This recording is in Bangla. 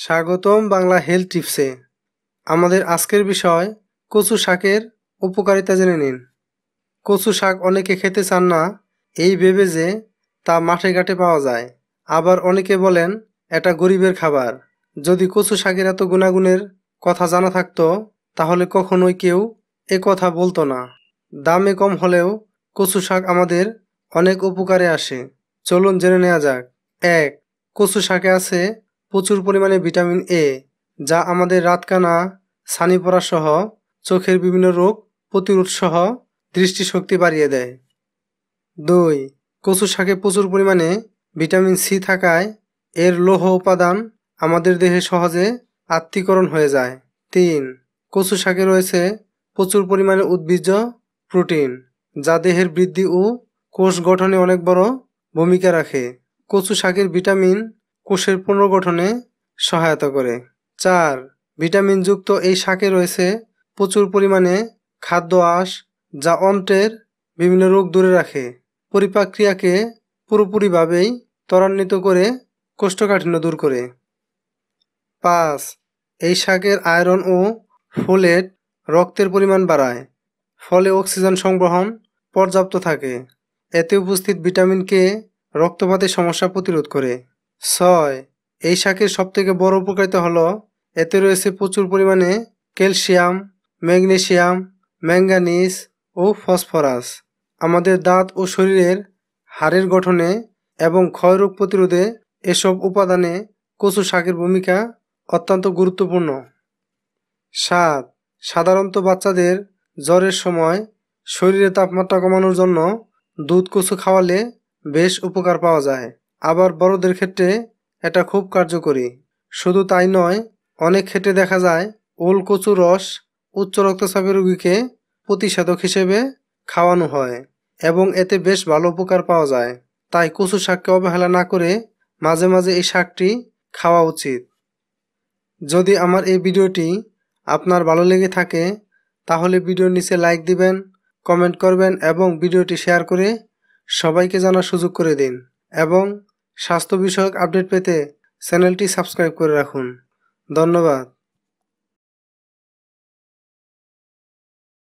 স্বাগতম বাংলা হেলথ টিপসে। আমাদের আজকের বিষয়, কচু শাকের উপকারিতা জেনে নিন। কচু শাক অনেকে খেতে চান না, এই ভেবে যে তা মাঠে ঘাটে পাওয়া যায়। আবার অনেকে বলেন, এটা গরিবের খাবার। যদি কচু শাকের এত গুণাগুণের কথা জানা থাকতো, তাহলে কখনোই কেউ এ কথা বলতো না। দামে কম হলেও কচু শাক আমাদের অনেক উপকারে আসে। চলুন জেনে নেওয়া যাক। এক, কচু শাকে আছে প্রচুর পরিমাণে ভিটামিন এ যা আমাদের রাতকানা ছানি পড়া সহ চোখের বিভিন্ন রোগ প্রতিরোধ সহ দৃষ্টিশক্তি বাড়িয়ে দেয়। দুই, কচু শাকে প্রচুর পরিমাণে ভিটামিন সি থাকায় এর লৌহ উপাদান আমাদের দেহে সহজে আত্মীকরণ হয়ে যায়। তিন, কচু শাকে রয়েছে প্রচুর পরিমাণে উদ্ভিজ্জ প্রোটিন, যা দেহের বৃদ্ধি ও কোষ গঠনে অনেক বড় ভূমিকা রাখে। কচু শাকের ভিটামিন কোষের পুনর্গঠনে সহায়তা করে। চার, ভিটামিনযুক্ত এই শাকে রয়েছে প্রচুর পরিমাণে খাদ্য আঁশ যা অন্ত্রের বিভিন্ন রোগ দূরে রাখে। পরিপাক্রিয়াকে পুরোপুরিভাবেই ত্বরান্বিত করে কোষ্ঠকাঠিন্য দূর করে। পাঁচ, এই শাকের আয়রন ও ফোলেট রক্তের পরিমাণ বাড়ায়, ফলে অক্সিজেন সংগ্রহণ পর্যাপ্ত থাকে। এতে উপস্থিত ভিটামিন কে রক্তপাতের সমস্যা প্রতিরোধ করে। ছয়। এই শাকের সবথেকে বড় উপকারিতা হলো, এতে রয়েছে প্রচুর পরিমাণে ক্যালসিয়াম, ম্যাগনেসিয়াম, ম্যাঙ্গানিজ ও ফসফরাস। আমাদের দাঁত ও শরীরের হাড়ের গঠনে এবং ক্ষয়রোগ প্রতিরোধে এসব উপাদানে কচু শাকের ভূমিকা অত্যন্ত গুরুত্বপূর্ণ। সাত। সাধারণত বাচ্চাদের জ্বরের সময় শরীরে তাপমাত্রা কমানোর জন্য দুধ কচু খাওয়ালে বেশ উপকার পাওয়া যায়। আবার বড়দের ক্ষেত্রে এটা খুব কার্যকরী। শুধু তাই নয়, অনেক ক্ষেত্রে দেখা যায় ওল কচু রস উচ্চ রক্তচাপের রোগীকে প্রতিষেধক হিসেবে খাওয়ানো হয় এবং এতে বেশ ভালো উপকার পাওয়া যায়। তাই কচু শাককে অবহেলা না করে মাঝে মাঝে এই শাকটি খাওয়া উচিত। যদি আমার এই ভিডিওটি আপনার ভালো লেগে থাকে, তাহলে ভিডিওর নিচে লাইক দিবেন, কমেন্ট করবেন এবং ভিডিওটি শেয়ার করে সবাইকে জানার সুযোগ করে দিন। এবং স্বাস্থ্য বিষয়ক আপডেট পেতে চ্যানেলটি সাবস্ক্রাইব করে রাখুন। ধন্যবাদ।